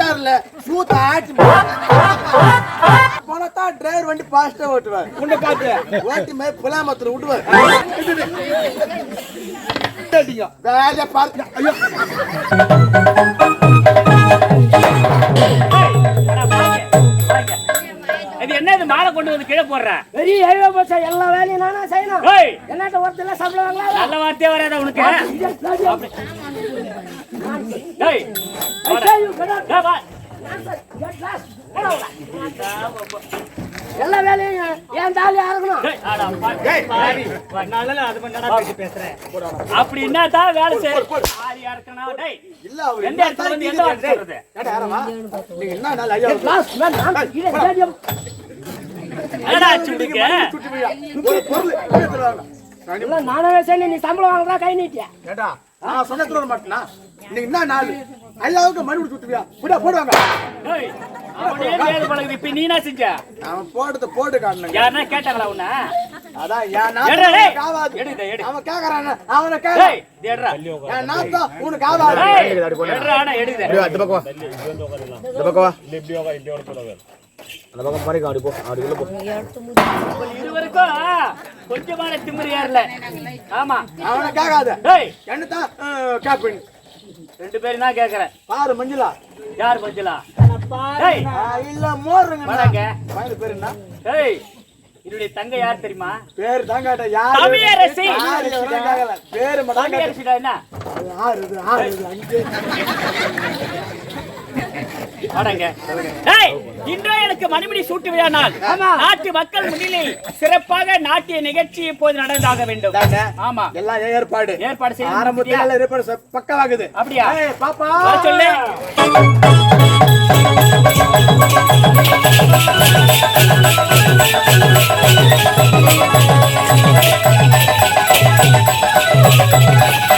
மோட்டார்ல சூத்த ஆட்டி போனதான் டிரைவர் வண்டி பாஸ்டா ஓட்டுவார். உன்னை பார்த்து. ஓட்டி மாதிரி புலாமத்துல விடுவார் வேலையை பார்த்து ஐயோ. இது என்ன இது மாலை கொண்டு வந்து கீழே போடுற? பெரிய ஹைவே எல்லா வேலையும் நானா செய்யணும். என்னட்ட ஒருத்தர் சம்பளம் நல்ல வார்த்தையே வராத உனக்கு. டேய். எல்லா வேலையும் என் பண்ண பேசி பேசுறேன். அப்படி என்னதான் வேலை செய்ய ஆரியா இருக்கணும் டேய் இல்ல அவர் எந்த இடத்துல வந்து எந்த வார்த்தை சொல்றது? ஏடா யாரம்மா நீங்க என்ன நாள் ஐயா கிளாஸ் மேன் நான் கீழே ஸ்டேடியம் என்னடா ஆச்சு உனக்கு? சுட்டு போயா ஒரு பொருள் எடுத்துட்டு வாங்க. எல்லாம் நானாவே செய்யணும். நீ சம்பளம் வாங்குறா கை நீட்டியா? நான் சொன்ன மாட்டேனா? நீங்க என்ன நாள் ஐயாவுக்கு மணி புடா போடுவாங்க. இப்ப செஞ்ச? அவன் போட்டு காட்டுனங்க. யாருன்னா கேட்டாங்களா உன்ன? அதான் என். நாத்தம். அவன் கேக்குறான். அவனை கேளு தேடுறா என் நாத்தம் உனக்கு ஆகாது டேய் எடுறா ஆனா எடுது இந்த பக்கம் வா. இந்த பக்கம் வா அந்த பக்கம் பாருங்க அப்படி போ அப்படி உள்ள போ. இருவருக்கும் கொஞ்சமான திமிரு ஏறல. ஆமா. அவனை கேட்காத டேய் என்னத்தான் கேப்பீங்க ரெண்டு பேரும் தான் கேக்குறேன். பாரு மஞ்சுளா. யார் பஞ்சலா டேய் இல்ல மோருங்க வணங்க பையன் பேரு என்ன? டேய் என்னுடைய தங்க யார் தெரியுமா? பேரு தாங்காட்ட யாரு? தமிழரசி. பேரு. அரிசிடா என்ன? ஆறு ஆறு அஞ்சு. வாடங்க டேய் இன்றே எனக்கு மணிமணி சூட்டு விழா நாள் நாட்டு மக்கள் முன்னிலை சிறப்பாக நாட்டிய நிகழ்ச்சி இப்போது நடந்தாக வேண்டும்? ஆமா. எல்லாம் ஏற்பாடு. ஏற்பாடு செய்து ஆரம்பத்துல ஏற்பாடு பக்காவாகுது. அப்படியா? பாப்பா. சொல்லு. இந்த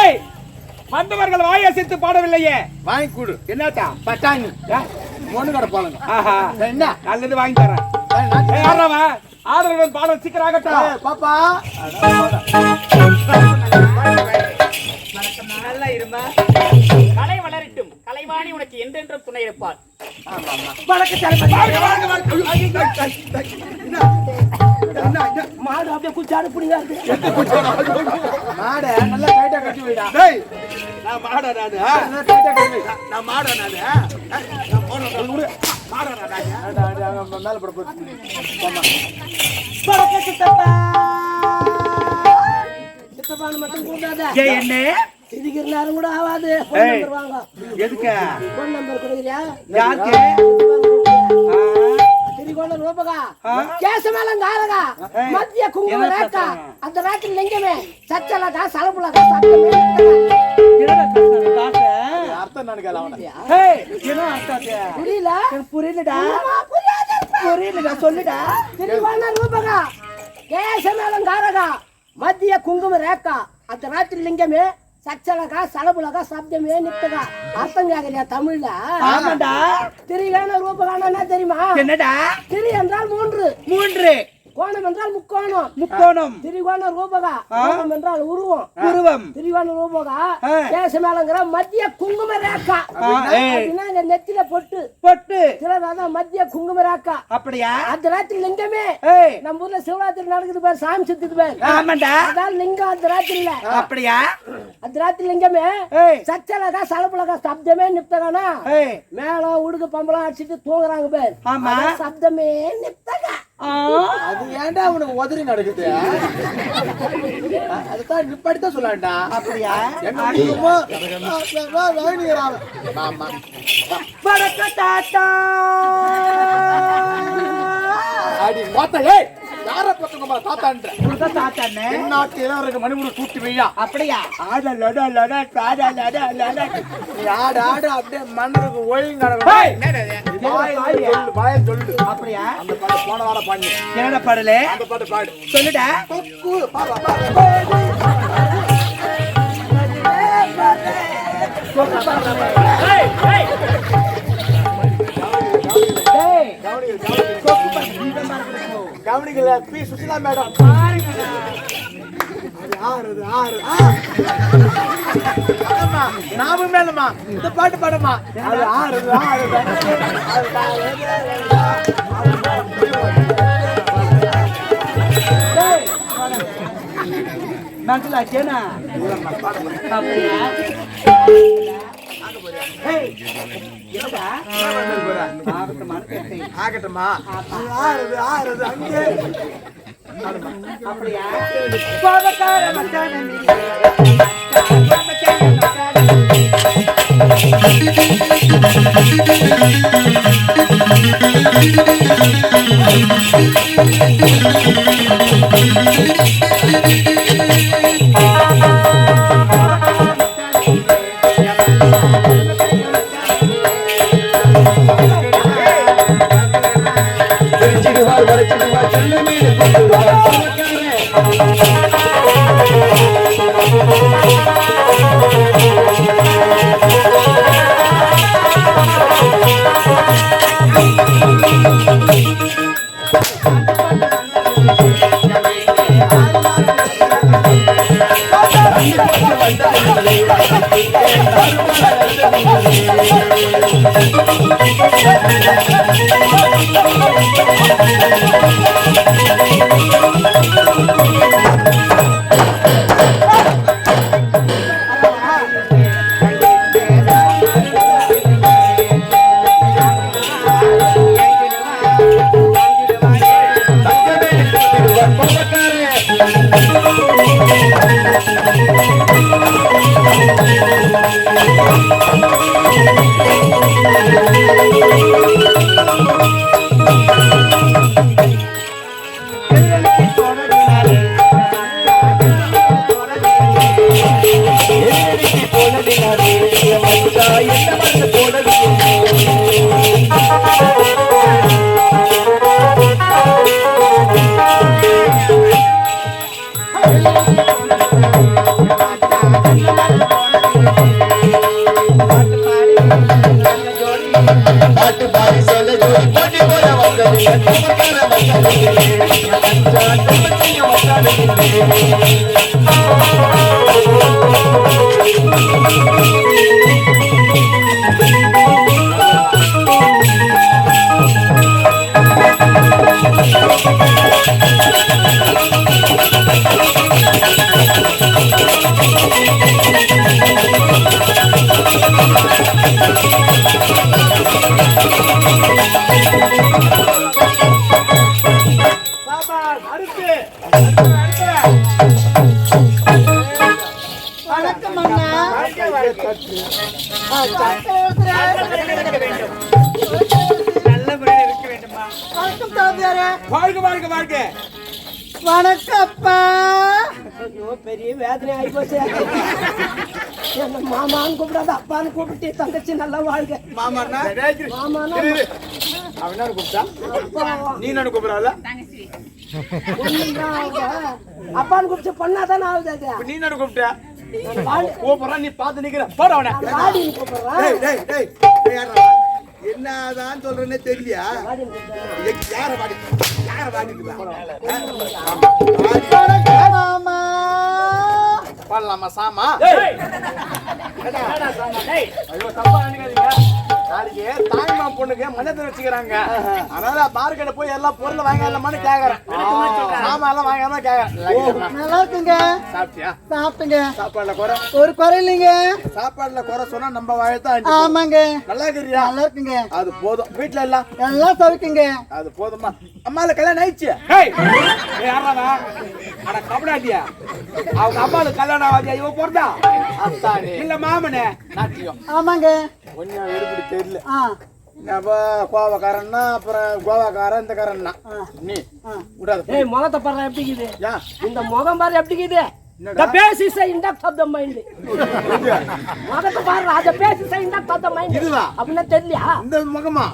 ஏய் வந்தவர்கள் வாயை சேர்த்து பாடவில்லையே. வாங்கி கொடு. என்னத்தா? பட்டாணி. ஒண்ணு கடை பாருங்க ஆஹா. என்ன? நல்லது வாங்கி தரேன். யாரவா ஆதரவு பாடம் சீக்கிரம் ஆகட்டும். ஏய், பாப்பா. கலை வளரட்டும். கலைவாணி உனக்கு என்றென்றும் துணை இருப்பார் மாடு அப்படியே குச்சாடு புடிங்க. மாடை நல்லா டைட்டா கட்டி வைடா. டேய். நான் மாட நானு? நல்லா டைட்டா கட்டி நான் மாட நானு. மாட நானு அட, அட, அங்க மேல போட போகுது. போம்மா. பறக்க சித்தப்பா. சித்தப்பான்னு மட்டும் கூப்பிடாத ஏய் என்ன? சிரிக்கிற நேரம் கூட ஆகாது. ஃபோன். நம்பர் வாங்க. எதுக்கு? ஃபோன் நம்பர் கொடுக்குறியா? யாருக்கு? తిరిగొండ రూపగా కేశమేళం కాదగా మధ్య కుంకుమ రేఖ అంత రాత్రి లింగమే చచ్చలగా సలపులగా సత్యమే அர்த்தம் நான் கேள அவனை புரியல புரியலடா புரியலடா சொல்லுடா తిరిగొండ రూపగా కేశమేళం కాదగా మధ్య కుంకుమ రేఖ అంత రాత్రి లింగమే சச்சலகா சலபுலகா சப்தமே நித்தகா. அர்த்தம் கேக்குறியா தமிழ்ல? ஆமாண்டா. திரிகான ரூபகான தெரியுமா? என்னடா? திரி என்றால் மூன்று. மூன்று. கோணம் என்றால் முக்கோணம். முக்கோணம். திரிகோண ரூபகா. ரூபம் என்றால் உருவம். உருவம். திரிகோண ரூபகா. ஆ. தேசமேலங்கிற மத்திய குங்கும ரேக்கா. அப்படின்னா இந்த நெத்தில பொட்டு. பொட்டு. சிலர் அதான் மத்திய குங்கும ரேக்கா அப்படியா? அந்த ராத்திரி லிங்கமே. நம்ம ஊர்ல சிவராத்திரி நடக்குது பாரு சாமி சுத்துது பாரு. ஆமாண்டா. அதான் லிங்கம் அந்த ராத்திரில அப்படியா? அந்த ராத்திரி லிங்கமே. சச்சலகா சலப்புலகா சப்தமே நிப்தகானா. மேளம் உடுக்கு பம்பளம் அடிச்சிட்டு தூங்குறாங்க பேர். சப்தமே நிப்தகா. அது ஏன்டா உனக்கு உதறி நடக்குது? அதுதான் நிப்பாட்டி சொல்லலாம்டா அப்படியா? எங்க குடும்பமோ, ஆ, ஆ, வேணுங்கிறான். ஆமா. வணக்க தாத்தா. அடி மொத்த, ஏய், யார பக்கமா தாத்தான்ற? உனக்கு இளவரசு மணிமுடி சூட்டி வையா? அப்படியா? ஆட லட லட தாடா லட லட. ஆடு ஆடு அப்படியே மன்னருக்கு ஏய்! நடக்கும் வாயில் சொல்லு அப்படியா? அந்த பாட்டு போன வாரம் பாடி என்னடா பாடலே? அந்த பாட்டு பாடு. சொல்லுடா. கொக்கு, பா, பா, கவனிக்கல. பி. சுசிலா மேடம். பாருங்கடா அது ஆறுது ஆறு. ஆ. அம்மா, நாம மேலம்மா. இந்த பாட்டு பாடமா அது ஆறுது ஆறுது ஆச்சேனா அப்படியா? ஆகட்டுமா அது ஆறுது ஆறுது அங்கே அப்படியா கோபக்கார மச்சான நீ மச்சான மச்சான நல்ல முறையில் இருக்க வேண்டுமா வாழ்க வாழ்க வாழ்க. வணக்கப்பா ஐயோ பெரிய வேதனை ஆகி போச்சு. என்ன மாமான்னு கூப்பிடாத அப்பான்னு கூப்பிட்டு தங்கச்சி நல்லா வாழ்க. இரு, இரு. அவன் என்ன கூப்பிட்டா? நீ என்ன அப்பான்னு கூப்பிட்டு பொண்ணாதானே ஆகுது அது? நீ என்ன கூப்பிட்ட நீ பார்த்து நிக்கிற. போட அவனை? என்னதான் சொல்றேன்னே தெரியலையா? யார பாடலாமா சாமா என்னடா சாமா? டேய், ஐயோ தப்பா நினைக்காதீங்க. நாளைக்கு தாய்மா பொண்ணுக்கு மஞ்சள் வச்சுக்கிறாங்க. அதனால மார்க்கெட்ட போய் எல்லாம் பொருள் வாங்கலாமான்னு கேக்குறேன். சாமா எல்லாம் வாங்கலாமா கேக்குறேன். நல்லா இருக்குங்க. சாப்பிட்டியா? சாப்பிட்டுங்க. சாப்பாடுல குறை? ஒரு குறை இல்லைங்க. சாப்பாடுல குறை சொன்னா நம்ம வாயத்தான் ஆமாங்க. நல்லா இருக்கிறியா? நல்லா இருக்குங்க. அது போதும். வீட்டுல எல்லாம்? எல்லாம் சவுக்குங்க. அது போதுமா அம்மால கல்யாணம் ஆயிடுச்சு? அட கபடாட்டியா? அவங்க அம்மாவுக்கு கல்யாணம் ஆகாதியா? இவ போறதா இல்ல மாமனே. ஆமாங்க. கொஞ்சம் தெரியல. அப்ப கோவக்காரன்னா அப்புறம் கோவாக்காரன் இந்த காரன்னா நீ விடாத. ஏய் முகத்தை பாரு எப்படி இருக்குது? ஏன் இந்த முகம் பாரு எப்படி என்னடா? The basis is of the mind. முகத்தை பாரு அந்த basis is index of the mind. இதுவா? அப்படின்னா தெரியலையா? இந்த முகமா?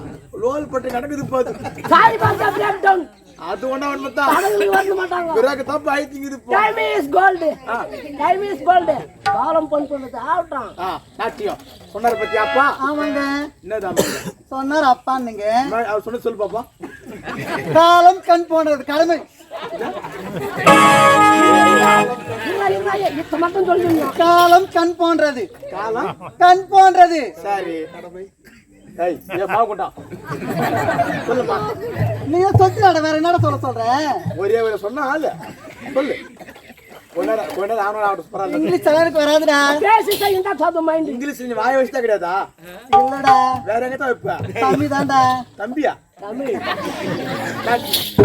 லோல் பட்டு நடக்குது போது. சாரி பாத்தா டவுன் அது ஒண்ணா ஒண்ணுதான் கடவுளுக்கு வரல மாட்டாங்க. பிறகு தப்பு ஆயிடுங்க இப்போ time is gold time is gold காலம் பொன் சொல்லுது ஆகட்டும். ஆ நாட்டியம் சொன்னார் பத்தி அப்பா? ஆமாங்க. என்னதான் சொன்னார் அப்பான்னுங்க. அவர் சொன்ன சொல்லு பாப்பா. காலம் கண் போன்றது கடமை. காலம் கண் போன்றது. காலம்? கண் போன்றது. சரி. கொண்டான் சொல்லுமா நீங்க சொத்துலாட வேற என்னடா சொல்ல சொல்ற? ஒரே ஒரு சொன்னா ஆளு. சொல்லு. இங்கிலீஷ் எனக்கு வராதுடா. Faces is index of the mind English நீ வாய வச்சுதான் கிடையாதா? இல்லடா. வேற எங்க தான் வைப்ப? தம்பி தான்டா. தம்பியா? தமிழ் தக்காளி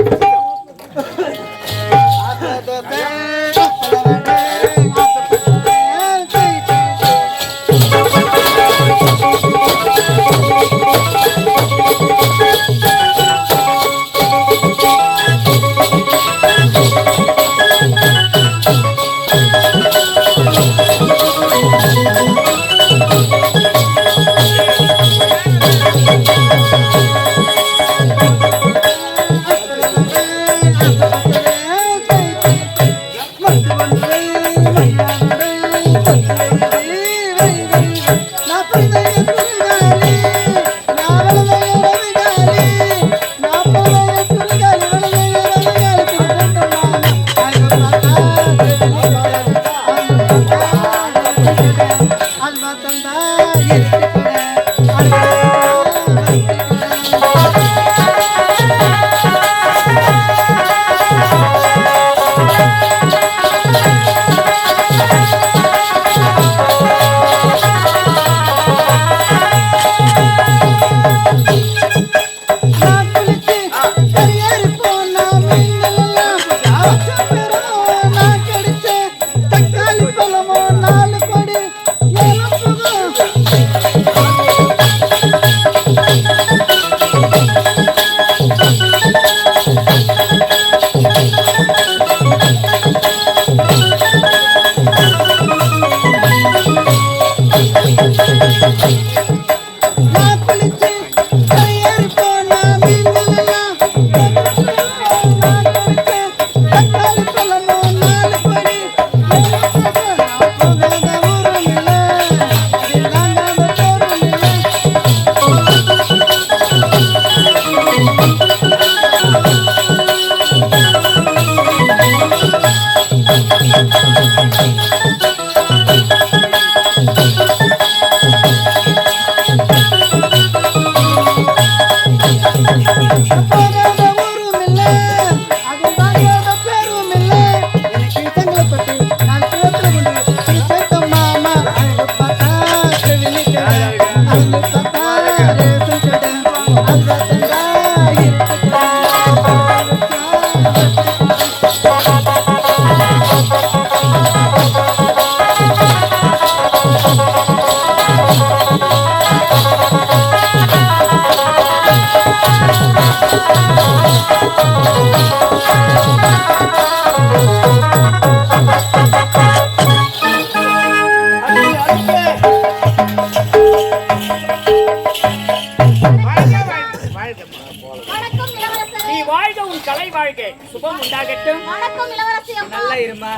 இருமா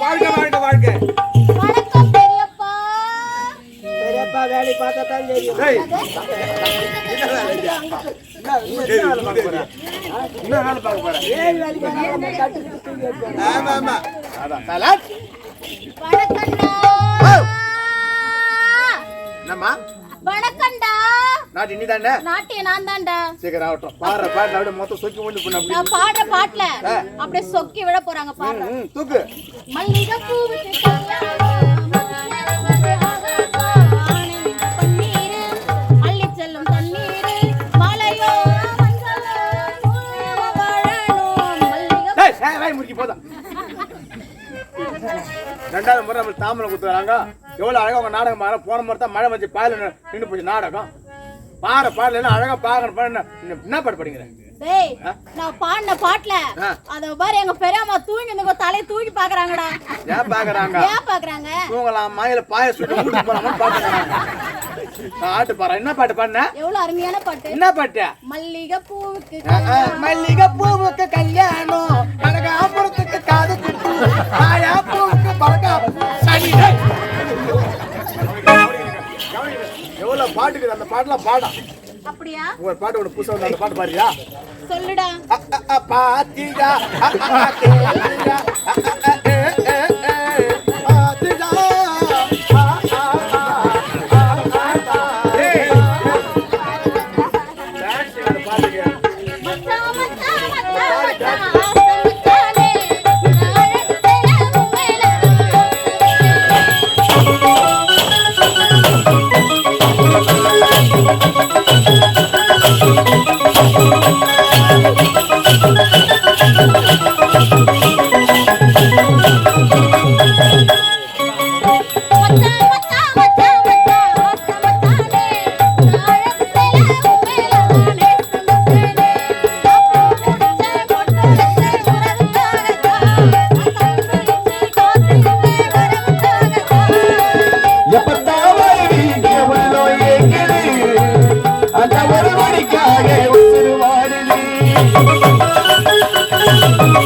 வாழ்க வாழ்க வாழ்க. வணக்கம் பெரியப்பா. பெரியப்பா வேலையை பார்த்தா தான் தெரியும் என்ன வேலை? வேலை? பார்க்க வேலை பார்க்க. ஆமா, ஆமா. அதான், என்னம்மா? நாட்டு நீ தானே நான் தான்டா சீக்கிரம் ஆகட்டும். பாடுற பாட்டு அப்படியே மொத்தம் சொக்கி கொண்டு பண்ண அப்படி நான் பாடுற பாட்டுல அப்படியே சொக்கி விட போறாங்க பாடுற. தூக்கு. மல்லிகை பூவுக்கு ரெண்டாவது முறை தாமரை குத்துறாங்க எவ்வளவு அழகா உங்க நாடகம் போன முறை தான் மழை வந்து பாயல நின்று போச்சு நாடகம். பாரு பாடல அழகா பாக்கணும் என்ன- பாட்டு படிக்கிற டேய் நான் பாடின பாட்டுல. அத பாரு எங்க பெரியம்மா தூங்கி இந்த தலையை தூக்கி பாக்குறாங்கடா ஏன் பாக்குறாங்க ஏன் பாக்குறாங்க தூங்கலாமா இல்ல பாய சுட்டு வீட்டுக்கு போலாமா பாக்குறாங்க ஆட்டு பாரு என்ன பாட்டு பாடின? எவ்வளவு அருமையான பாட்டு. என்ன பாட்டு? மல்லிகை பூவுக்கு மல்லிகை பூவுக்கு கல்யாணம். கனகாபுரத்துக்கு காது குத்து. ஆயா பூவுக்கு பழகா. எவ்வளவு பாட்டுக்கு அந்த பாட்டுலாம் பாடா. அப்படியா? ஒரு பாட்டு ஒன்று புதுசா வந்து அந்த பாட்டு பாருயா சொல்லுடா. பாத்தியா பாத்தியா Thank you.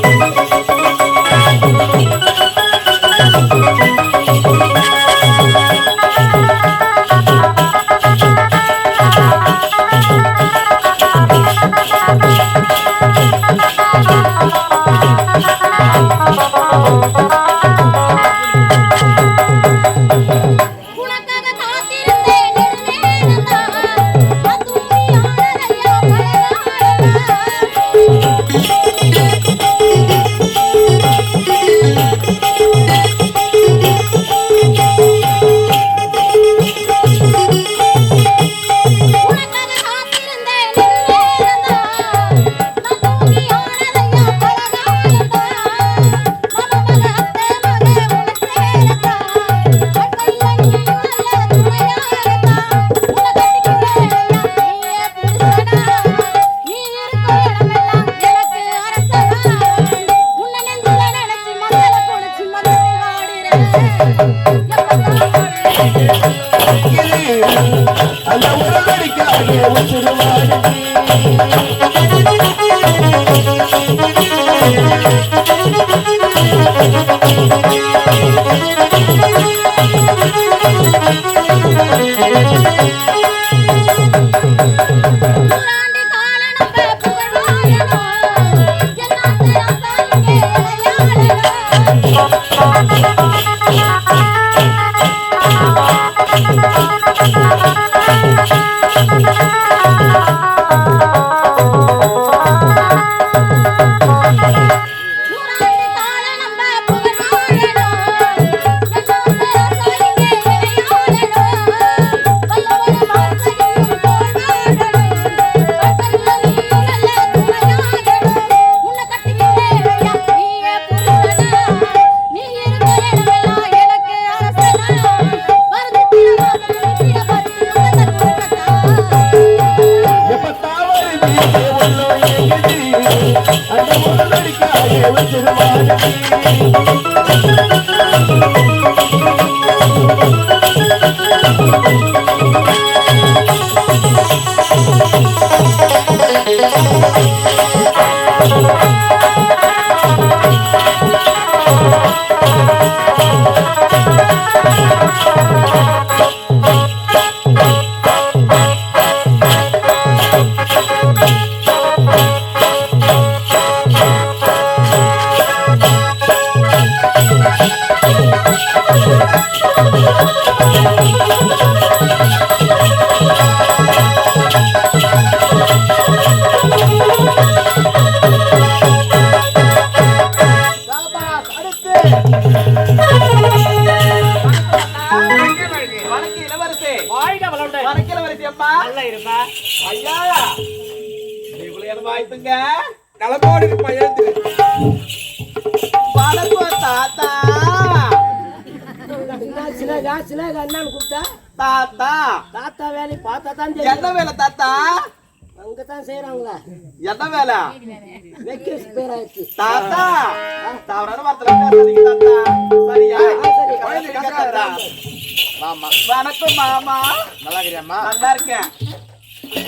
மாமா. வணக்கம் மாமா. நல்லா இருக்கிறியாம்மா நல்லா இருக்கேன்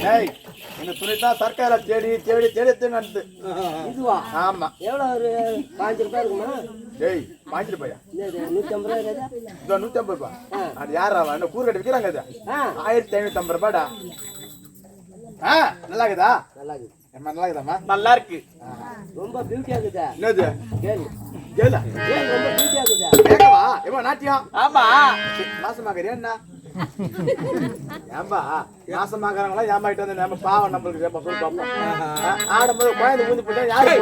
டேய் இந்த துணி தான் சர்க்கார தேடி தேடி தேடி எடுத்து இதுவா? ஆமா. எவ்வளவு ஒரு பாஞ்சு ரூபாய் இருக்குமா? நூத்தி ஐம்பது ரூபாய்? இருக்குதா? இதோ நூத்தி ஐம்பது ரூபாய் அது யாரா என்ன கூறு கட்டி விற்கிறாங்க ஆ. ஆயிரத்தி ஐநூத்தி ஐம்பது ரூபாடா? ஆ நல்லா இருக்குதா நல்லா இருக்குது நல்லா இருக்குதாம்மா நல்லா இருக்கு ரொம்ப பியூட்டியா இருக்குதா என்னது? கேளு. கேளா. கேளு ரொம்ப பியூட்டியா இருக்குதா கேட்கவா ஏமா நாட்டியம் ஆமா. நாசமாக்கறியா என்ன? ஏம்பா நாசமாக்கறாங்களா ஏமாயிட்டு வந்து நம்ம பாவம் நம்மளுக்கு ஏப்பா சொல்லி பார்ப்போம் ஆடும்போது குழந்தை ஊந்து போட்டா யாரு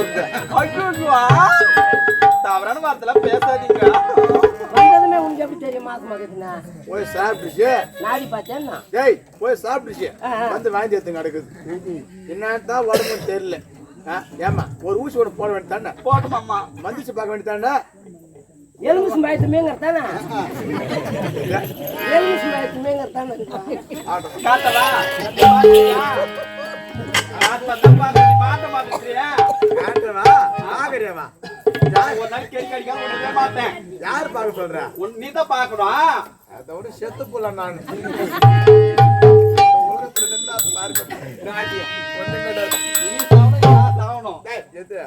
தவறான வார்த்தை பேசாதீங்க வந்ததுமே உனக்கு எப்படி தெரியும்? மாசம் ஆகுதுன்னா போய் சாப்பிட்டுச்சு நாடி பார்த்தேன்னா. டேய் போய் சாப்பிட்டுச்சு. வந்து வாங்கி எடுத்து நடக்குது. என்னதான் உடம்பு தெரியல. ஆ, ஏம்மா ஒரு ஊசி ஒன்று போட வேண்டியதானே போட்டு மாமா மந்திச்சு பார்க்க வேண்டியதானே எலுமிச்சு மயத்து மேங்கறதானே எலுமிச்சு மயத்து மேங்கறதானே காட்டவா மாட்ட காட்டுவா ஆகறியவா ஒரு நாள் கேள்வி அடிக்காம ஒண்ணுமே மாட்டேன் யார் பார்க்க சொல்ற? உன் நீ தான் பார்க்கணும். அதோட செத்து போல நான். உலகத்துல இருந்தா அது பார்க்க ராஜ்யம் ஒண்ணு கிடையாது நீ சாவணும் யார் சாவணும் டேய், எது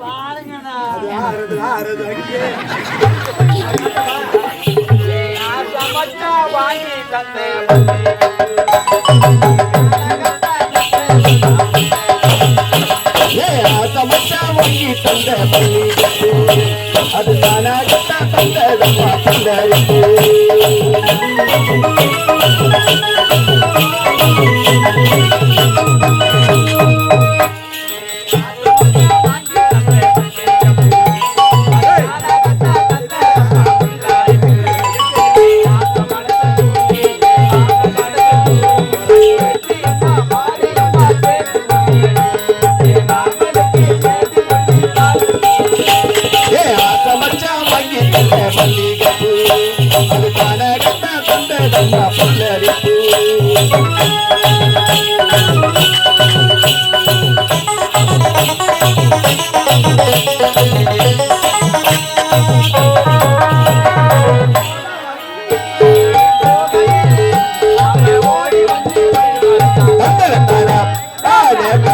பாருங்கண்ணா அது ஆறுது ஆறுது அடிக்கே யார் சமைச்சா வாங்கி தந்தேன் ஆசமட்டா மொழி தந்த பள்ளி அது தானாகத்தா தந்ததப்பா தந்தரிப்பு yeah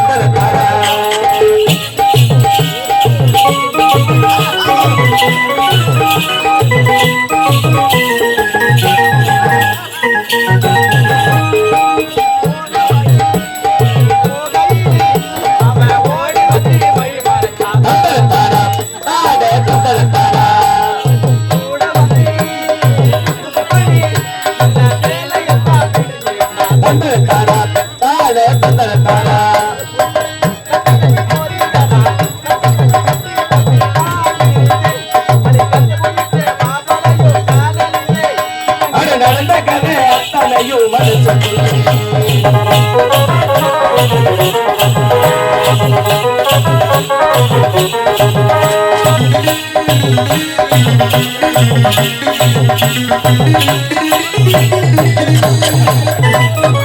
Thank you.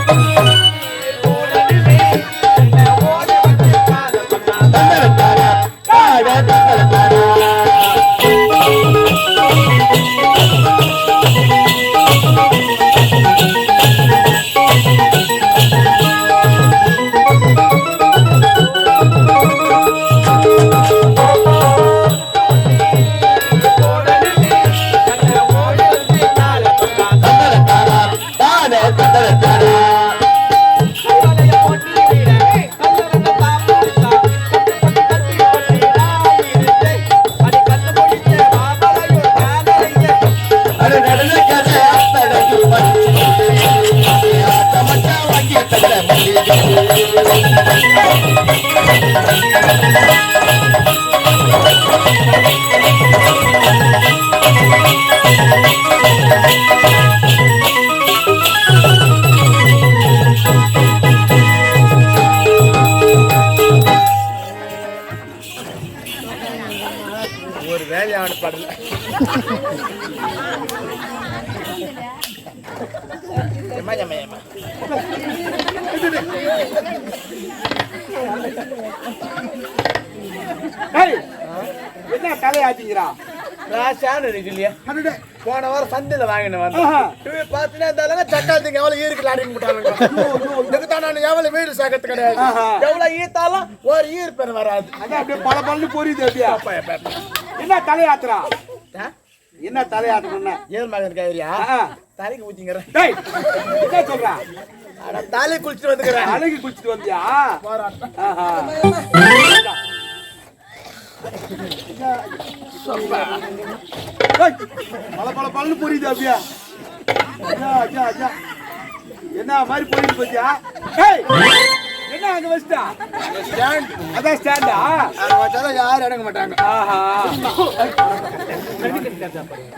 ராசான்னு இருக்கு இல்லையா போன வாரம் சந்தையில வாங்கினேன் வந்து பார்த்தீங்கன்னா இந்த அளவுக்கு தக்காளத்துக்கு எவ்வளவு ஈருக்கு அடிக்க விட்டாங்க இதுக்கு தான் நான் எவ்வளவு வீடு சேர்க்கறது கிடையாது. ஆஹா. எவ்வளவு ஈத்தாலும் ஒரு ஈர் வராது. அதான் அப்படியே பல பல்லு பொரியுது அப்படியா. என்ன தலையாத்துறா? என்ன தலையாட்டணும்னா ஏழு மகன் கைரியா. தலைக்கு ஊத்திங்கிறேன் என்ன சொல்றா? தலை குளிச்சுட்டு வந்துக்கிறேன். அழகி குளிச்சுட்டு வந்தியா? போராட்டம் டேய், பல பல பொரியுது அப்படியா அஜா. என்ன மாதிரி பத்தியா ஏய், என்ன அங்க வச்சிட்டா ஸ்டாண்ட் அதான் ஸ்டாண்டா அது யாரும் இறங்க மாட்டாங்க ஆஹா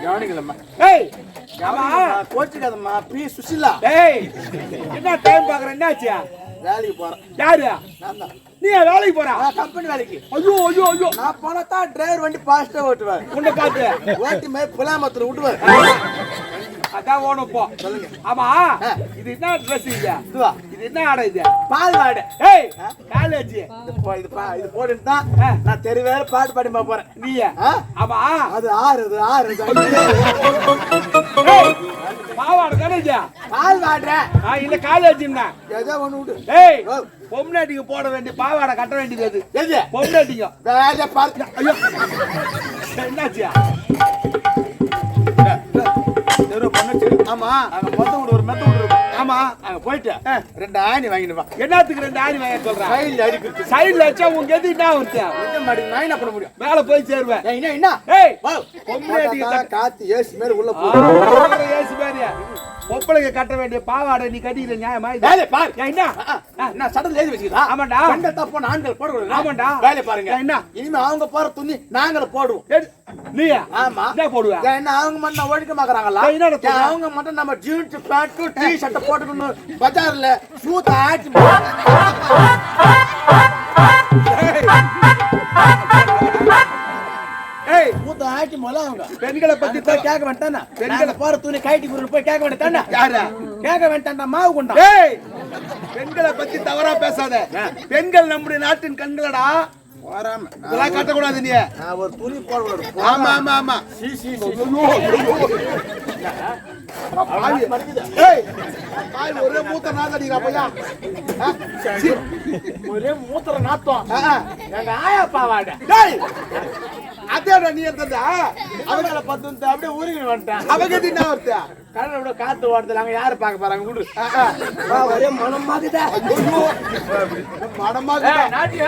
கவனிக்கலம்மா ஏய் கோச்சுக்காதம்மா பி சுசிலா ஏய் என்ன டைம் பாக்குற என்னாச்சியா வேலைக்கு போறேன். யாரு? நான் தான். நீ வேலைக்கு போறா? கம்பெனி வேலைக்கு. ஐயோ ஐயோ ஐயோ. நான் போனா தான் டிரைவர் வண்டி பாஸ்டா ஓட்டுவேன். உன்னை பார்த்து ஓட்டி மாதிரி புலாமத்துல விட்டுவேன் அதான் ஓணும் போ சொல்லுங்க. ஆமா இது என்ன ட்ரெஸ் இது? இதுவா? இது என்ன ஆடை இது? பால் வாடு ஏய் காலேஜ் இது போ- இது பா- இது போட்டுட்டு தான் நான் தெருவேல பாட்டு பாடி போறேன். நீ? ஆமா. அது ஆறுது ஆறுது. ஏய் பாவாடை தானே இது? பால் வாடுறேன் ஆ இல்ல காலேஜ்னா ஏதோ ஒண்ணு விடு. ஏய் பொம்னாட்டிக்கு போட வேண்டிய பாவாடை கட்ட வேண்டியது அது. எது பொம்னாட்டிங்க வேலை பார்த்து. ஐயோ. என்னாச்சியா? தெரு பண்ணச்சு. ஆமா. அங்க மொத்த வீடு ஒரு மெத்த வீடு இருக்கும் ஆமா. அங்க போயிட்டு ரெண்டு ஆணி வாங்கிட்டு வா. என்னத்துக்கு ரெண்டு ஆணி வாங்க சொல்றேன் அடிக்கிறது சைடுல வச்சா உங்க எது என்ன மாடி நான் என்ன பண்ண முடியும். மேல போய் சேருவேன். என்ன என்ன? ஏய் தான் காத்து ஏசி மேல உள்ள ஏசு. பொம்பளைங்க கட்ட வேண்டிய பாவாடை நீ கட்டிக்கிற நியாயமா இது? வேலை பாரு என்ன என்ன சடல் எழுதி வச்சுக்கிறா ஆமாண்டா. பெண்கள் தப்போ ஆண்கள் போடக்கூடாது ஆமாண்டா. வேலை பாருங்க என்ன? இனிமே அவங்க போற துணி நாங்களும் போடுவோம். நீயா ஆமா என்ன போடுவ என்ன அவங்க மட்டும் என்னடா சொல்ற? அவங்க மட்டும் நம்ம ஜீன்ஸ் பேண்ட் டி ஷர்ட் போட்டுக்கணும் பஜார்ல சூத்த ஆட்டி ஏய் சூத்த ஆட்டி போல அவங்க. பெண்களை பத்தி போய் கேட்க வேண்டானா பெண்களை போற துணி கைட்டி குரு போய் கேட்க வேண்டானா யாரு? கேட்க மாவு கொண்டா. ஏய் பெண்களை பத்தி தவறா பேசாத. பெண்கள் நம்முடைய நாட்டின் கண்களடா. வராம. இதெல்லாம் கட்டக்கூடாது நீ. நான் ஒரு துணி போட ஆமா ஆமா ஆமா. சி சி ஒரே மூத்த நாத்தடிக்கிறா பையா. ஒரே மூத்திர நாத்தம். எங்க ஆயா பாவாட டேய் அதேடா நீ எடுத்ததா? அவங்கள பத்து வந்து அப்படியே ஊருக்கு வந்துட்டேன். அவங்க என்ன ஒருத்தா கடலை விட காத்து ஓடுறது அங்க யாரு பார்க்க போறாங்க? விடு ஒரே மனமாகுதா மடமாக நாட்டி